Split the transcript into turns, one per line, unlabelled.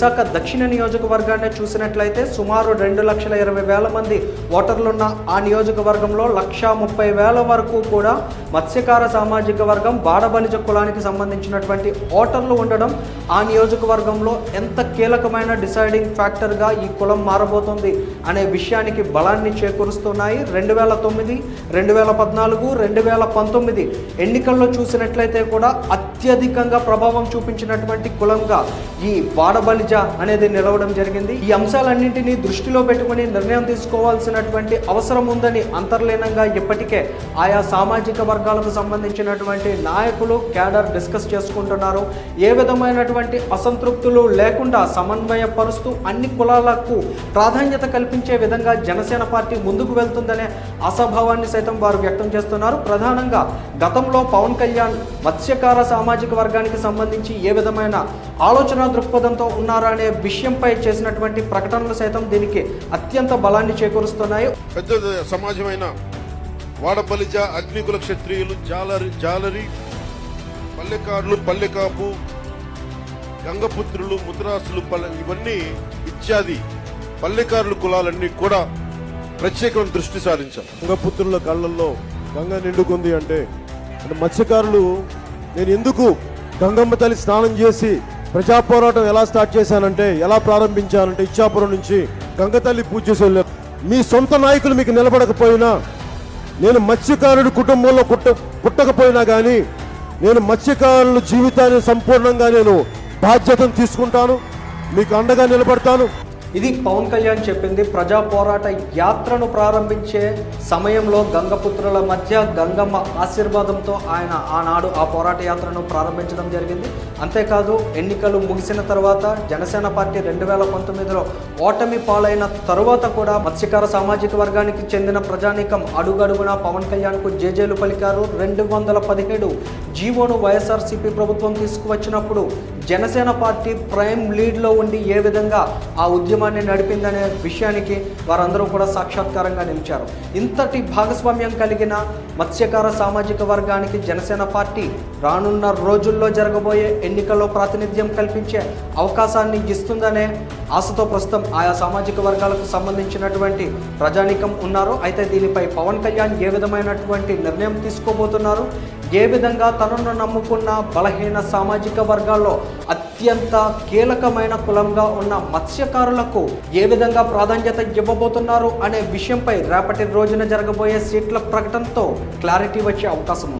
విశాఖ దక్షిణ నియోజకవర్గాన్ని చూసినట్లయితే సుమారు రెండు లక్షల ఇరవై వేల మంది ఓటర్లున్న ఆ నియోజకవర్గంలో లక్షా ముప్పై వేల వరకు కూడా మత్స్యకార సామాజిక వర్గం బాడబలిజ కులానికి సంబంధించినటువంటి ఓటర్లు ఉండడం ఆ నియోజకవర్గంలో ఎంత కీలకమైన డిసైడింగ్ ఫ్యాక్టర్గా ఈ కులం మారబోతుంది అనే విషయానికి బలాన్ని చేకూరుస్తున్నాయి. రెండు వేల తొమ్మిది రెండు వేల పద్నాలుగు రెండు వేల పంతొమ్మిది ఎన్నికల్లో చూసినట్లయితే కూడా అత్యధికంగా ప్రభావం చూపించినటువంటి కులంగా ఈ మధ్య అనేది నిలవడం జరిగింది. ఈ అంశాలన్నింటినీ దృష్టిలో పెట్టుకుని నిర్ణయం తీసుకోవాల్సినటువంటి అవసరం ఉందని అంతర్లీనంగా ఇప్పటికే ఆయా సామాజిక వర్గాలకు సంబంధించినటువంటి నాయకులు క్యాడర్ డిస్కస్ చేసుకుంటున్నారు. ఏ విధమైనటువంటి అసంతృప్తులు లేకుండా సమన్వయపరుస్తూ అన్ని కులాలకు ప్రాధాన్యత కల్పించే విధంగా జనసేన పార్టీ ముందుకు వెళ్తుందనే అసభావాన్ని సైతం వారు వ్యక్తం చేస్తున్నారు. ప్రధానంగా గతంలో పవన్ కళ్యాణ్ మత్స్యకార సామాజిక వర్గానికి సంబంధించి ఏ విధమైన ఆలోచన దృక్పథంతో ఉన్నారు అనే విషయంపై చేసినటువంటి ప్రకటనలు సైతం దీనికి అత్యంత బలాన్ని చేకూరుస్తున్నాయి.
పెద్ద సమాజమైన వాడబలిజ అగ్నికుల క్షత్రియులు జాలరి జాలరి పల్లెకారులు పల్లెకాపు గంగపుత్రులు ముద్రాసులు పల్లె ఇవన్నీ ఇత్యాది పల్లెకారుల కులాలన్నీ కూడా ప్రత్యేకమైన దృష్టి సారించాం
గంగపుత్రుల కళ్ళల్లో గంగ నిండుకుంది అంటే అంటే మత్స్యకారులు నేను ఎందుకు గంగమ్మ తల్లి స్నానం చేసి ప్రజా పోరాటం ఎలా స్టార్ట్ చేశానంటే ఎలా ప్రారంభించానంటే ఇచ్చాపురం నుంచి గంగతల్లి పూజ చేసి వెళ్ళాను మీ సొంత నాయకులు మీకు నిలబడకపోయినా నేను మత్స్యకారుడి కుటుంబంలో పుట్ట పుట్టకపోయినా కానీ నేను మత్స్యకారుల జీవితాన్ని సంపూర్ణంగా నేను బాధ్యతను తీసుకుంటాను మీకు అండగా నిలబడతాను.
ఇది పవన్ కళ్యాణ్ చెప్పింది ప్రజా పోరాట యాత్రను ప్రారంభించే సమయంలో గంగపుత్రుల మధ్య గంగమ్మ ఆశీర్వాదంతో ఆయన ఆనాడు ఆ పోరాట యాత్రను ప్రారంభించడం జరిగింది. అంతేకాదు ఎన్నికలు ముగిసిన తర్వాత జనసేన పార్టీ రెండు వేల పంతొమ్మిదిలో ఓటమి పాలైన తరువాత కూడా మత్స్యకార సామాజిక వర్గానికి చెందిన ప్రజానీకం అడుగడుగునా పవన్ కళ్యాణ్కు జేజేలు పలికారు. రెండు వందల పదిహేడు జీవోను వైఎస్ఆర్సీపీ ప్రభుత్వం తీసుకువచ్చినప్పుడు జనసేన పార్టీ ప్రైమ్ లీడ్లో ఉండి ఏ విధంగా ఆ ఉద్యమాన్ని నడిపిందనే విషయానికి వారందరూ కూడా సాక్షాత్కారంగా నిలిచారు. ఇంతటి భాగస్వామ్యం కలిగిన మత్స్యకార సామాజిక వర్గానికి జనసేన పార్టీ రానున్న రోజుల్లో జరగబోయే ఎన్నికల్లో ప్రాతినిధ్యం కల్పించే అవకాశాన్ని ఇస్తుందనే ఆశతో ప్రస్తుతం ఆయా సామాజిక వర్గాలకు సంబంధించినటువంటి ప్రజానీకం ఉన్నారు. అయితే దీనిపై పవన్ కళ్యాణ్ ఏ విధమైనటువంటి నిర్ణయం తీసుకోబోతున్నారు? ఏ విధంగా తనను నమ్ముకున్న బలహీన సామాజిక వర్గాల్లో అత్యంత కీలకమైన కులంగా ఉన్న మత్స్యకారులకు ఏ విధంగా ప్రాధాన్యత ఇవ్వబోతున్నారు అనే విషయంపై రేపటి రోజున జరగబోయే సీట్ల ప్రకటనతో క్లారిటీ వచ్చే అవకాశం ఉంది.